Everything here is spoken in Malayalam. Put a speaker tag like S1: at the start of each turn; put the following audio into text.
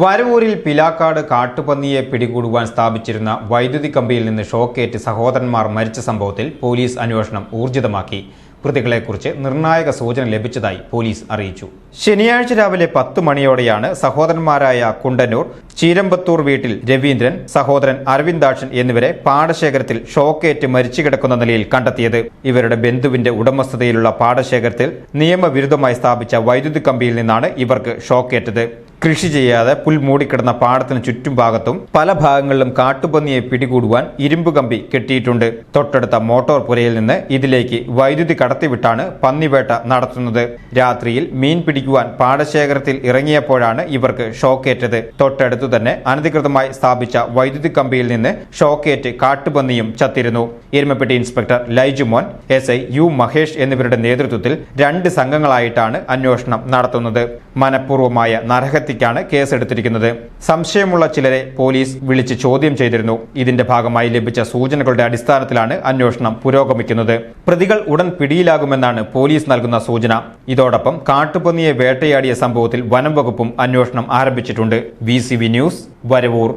S1: വരവൂരിൽ പിലാക്കാട് കാട്ടുപന്നിയെ പിടികൂടുവാൻ സ്ഥാപിച്ചിരുന്ന വൈദ്യുതി കമ്പിയിൽ നിന്ന് ഷോക്കേറ്റ് സഹോദരന്മാർ മരിച്ച സംഭവത്തിൽ പോലീസ് അന്വേഷണം ഊർജിതമാക്കി. പ്രതികളെക്കുറിച്ച് നിർണായക സൂചന ലഭിച്ചതായി പോലീസ് അറിയിച്ചു. ശനിയാഴ്ച രാവിലെ പത്ത് മണിയോടെയാണ് സഹോദരന്മാരായ കുണ്ടന്നൂർ ചീരമ്പത്തൂർ വീട്ടിൽ രവീന്ദ്രൻ സഹോദരൻ അരവിന്ദാക്ഷൻ എന്നിവരെ പാടശേഖരത്തിൽ ഷോക്കേറ്റ് മരിച്ചു കിടക്കുന്ന നിലയിൽ കണ്ടെത്തിയത്. ഇവരുടെ ബന്ധുവിന്റെ ഉടമസ്ഥതയിലുള്ള പാടശേഖരത്തിൽ നിയമവിരുദ്ധമായി സ്ഥാപിച്ച വൈദ്യുതി കമ്പിയിൽ നിന്നാണ് ഇവർക്ക് ഷോക്കേറ്റത്. കൃഷി ചെയ്യാതെ പുൽ മൂടിക്കിടന്ന പാടത്തിന് ചുറ്റും ഭാഗത്തും പല ഭാഗങ്ങളിലും കാട്ടുപന്നിയെ പിടികൂടുവാൻ ഇരുമ്പ് കമ്പി കെട്ടിയിട്ടുണ്ട്. തൊട്ടടുത്ത മോട്ടോർ പുരയിൽ നിന്ന് ഇതിലേക്ക് വൈദ്യുതി കടത്തിവിട്ടാണ് പന്നിവേട്ട നടത്തുന്നത്. രാത്രിയിൽ മീൻ പിടിക്കുവാൻ പാടശേഖരത്തിൽ ഇറങ്ങിയപ്പോഴാണ് ഇവർക്ക് ഷോക്കേറ്റത്. തൊട്ടടുത്തു തന്നെ അനധികൃതമായി സ്ഥാപിച്ച വൈദ്യുതി കമ്പിയിൽ നിന്ന് ഷോക്കേറ്റ് കാട്ടുപന്നിയും ചത്തിരുന്നു. Erumappetty inspector Laijumon S I U Mahesh എന്നിവരുടെ നേതൃത്വത്തിൽ രണ്ട് സംഘങ്ങളായിട്ടാണ് അന്വേഷണം നടത്തുന്നത്. മനഃപൂർവമായ നരഹത്യക്കാണ് കേസെടുത്തിരിക്കുന്നത്. സംശയമുള്ള ചിലരെ പോലീസ് വിളിച്ച് ചോദ്യം ചെയ്തിരുന്നു. ഇതിന്റെ ഭാഗമായി ലഭിച്ച സൂചനകളുടെ അടിസ്ഥാനത്തിലാണ് അന്വേഷണം പുരോഗമിക്കുന്നത്. പ്രതികൾ ഉടൻ പിടിയിലാകുമെന്നാണ് പോലീസ് നൽകുന്ന സൂചന. ഇതോടൊപ്പം കാട്ടുപന്നിയെ വേട്ടയാടിയ സംഭവത്തിൽ വനം വകുപ്പും അന്വേഷണം ആരംഭിച്ചിട്ടുണ്ട്. V news Varavoor.